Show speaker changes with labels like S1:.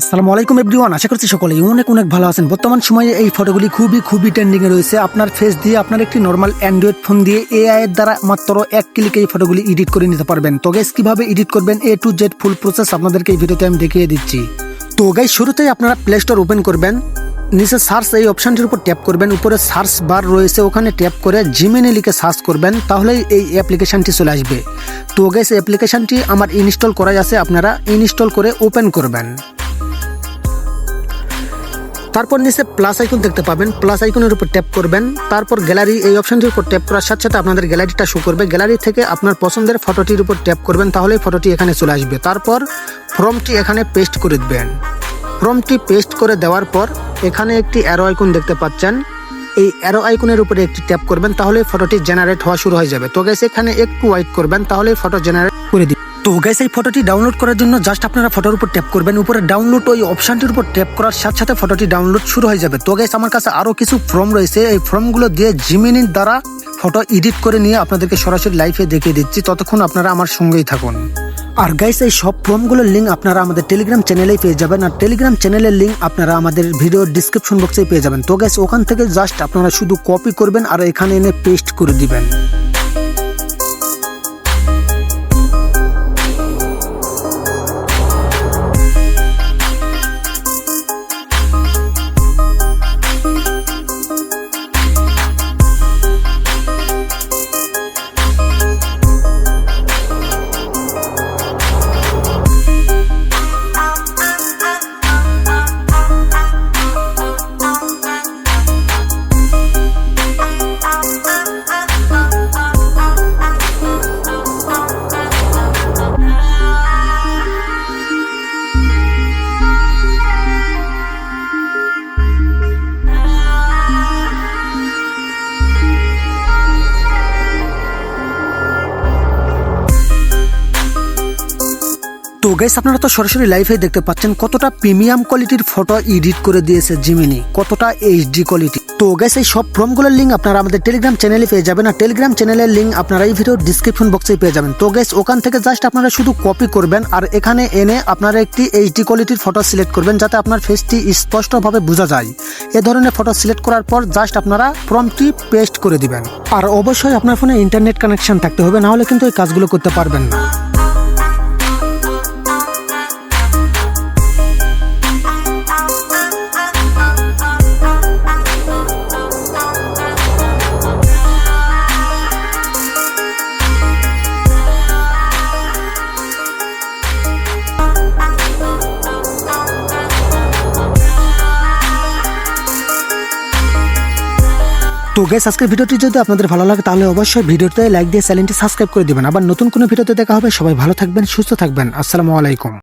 S1: আসসালামু আলাইকুম এভরিওয়ান, আশা করছি সকলেই অনেক অনেক ভালো আছেন। বর্তমান সময়ে এই ফটোগুলি খুবই খুবই ট্রেন্ডিং এ রয়েছে। আপনার ফেস দিয়ে আপনার একটি নর্মাল অ্যান্ড্রয়েড ফোন দিয়ে এআই এর দ্বারা মাত্র এক ক্লিকে এই ফটোগুলি এডিট করে নিতে পারবেন। তো গাইস কীভাবে এডিট করবেন A to Z full process আপনাদেরকে এই ভিডিওতে আমি দেখিয়ে দিচ্ছি। তো গাইস শুরুতেই আপনারা প্লে স্টোর ওপেন করবেন। নিচে সার্চ এই অপশনটির উপর ট্যাপ করবেন। উপরে সার্চ বার রয়েছে, ওখানে ট্যাপ করে জিমেনে লিখে সার্চ করবেন। তাহলেই এই অ্যাপ্লিকেশনটি চলে আসবে। তো গাইস অ্যাপ্লিকেশনটি আমার ইনস্টল করাই আছে, আপনারা ইনস্টল করে ওপেন করবেন। তারপর নিচে প্লাস আইকন দেখতে পাবেন। প্লাস আইকনের উপর ট্যাপ করবেন। তারপর গ্যালারি এই অপশনটির উপর ট্যাপ করার সাথে সাথে আপনাদের গ্যালারিটা শো করবে। গ্যালারি থেকে আপনার পছন্দের ফটোটির উপর ট্যাপ করবেন, তাহলে ফটোটি এখানে চলে আসবে। তারপর ফর্মটি এখানে পেস্ট করে দেবেন। ফর্মটি পেস্ট করে দেওয়ার পর এখানে একটি অ্যারো আইকন দেখতে পাচ্ছেন। এই অ্যারো আইকনের উপরে একটি ট্যাপ করবেন, তাহলে ফটোটি জেনারেট হওয়া শুরু হয়ে যাবে। তো গ্যাস এখানে একটু ওয়াইট করবেন, তাহলে ফটো জেনারেট তো গ্যাস এই ফটোটি ডাউনলোড করার জন্য জাস্ট আপনারা ফটোর উপর ট্যাপ করবেন। উপরে ডাউনলোড ওই অপশনটির উপর ট্যাপ করার সাথে সাথে ফটোটি ডাউনলোড শুরু হয়ে যাবে। তো গ্যাস আমার কাছে আরও কিছু ফর্ম রয়েছে। এই ফর্মগুলো দিয়ে জিমিনির দ্বারা ফটো এডিট করে নিয়ে আপনাদেরকে সরাসরি লাইভে দেখিয়ে দিচ্ছি। ততক্ষণ আপনারা আমার সঙ্গেই থাকুন। আর গাইস এই সব ফর্মগুলোর লিঙ্ক আপনারা আমাদের টেলিগ্রাম চ্যানেলেই পেয়ে যাবেন। আর টেলিগ্রাম চ্যানেলের লিঙ্ক আপনারা আমাদের ভিডিও ডিসক্রিপশন বক্সেই পেয়ে যাবেন। তো গাইস ওখান থেকে জাস্ট আপনারা শুধু কপি করবেন আর এখানে এনে পেস্ট করে দিবেন। তো গাইস আপনারা তো সরাসরি লাইভে দেখতে পাচ্ছেন কতটা প্রিমিয়াম কোয়ালিটির ফটো এডিট করে দিয়েছে জিমিনি কতটা এইচডি কোয়ালিটি তো গাইস এই সব ফর্মগুলোর লিঙ্ক আপনারা আমাদের টেলিগ্রাম চ্যানেলে পেয়ে যাবেন, আর টেলিগ্রাম চ্যানেলের লিঙ্ক আপনারা এই ভিডিও ডিসক্রিপশন বক্সে পেয়ে যাবেন। তো গাইস ওখান থেকে জাস্ট আপনারা শুধু কপি করবেন, আর এখানে এনে আপনারা একটি এইচডি কোয়ালিটির ফটো সিলেক্ট করবেন, যাতে আপনার ফেসটি স্পষ্টভাবে বোঝা যায়। এ ধরনের ফটো সিলেক্ট করার পর জাস্ট আপনারা ফর্মটি পেস্ট করে দিবেন। আর অবশ্যই আপনার ফোনে ইন্টারনেট কানেকশন থাকতে হবে, না হলে কিন্তু এই কাজগুলো করতে পারবেন না। তো গেস আজকের ভিডিওটি যদি আপনাদের ভালো লাগে, তাহলে অবশ্যই ভিডিওতে লাইক দিয়ে চ্যানেলটি সাবস্ক্রাইব করে দেবেন। আবার নতুন কোনো ভিডিওতে দেখা হবে, সবাই ভালো থাকবেন, সুস্থ থাকবেন। আসসালামু আলাইকুম।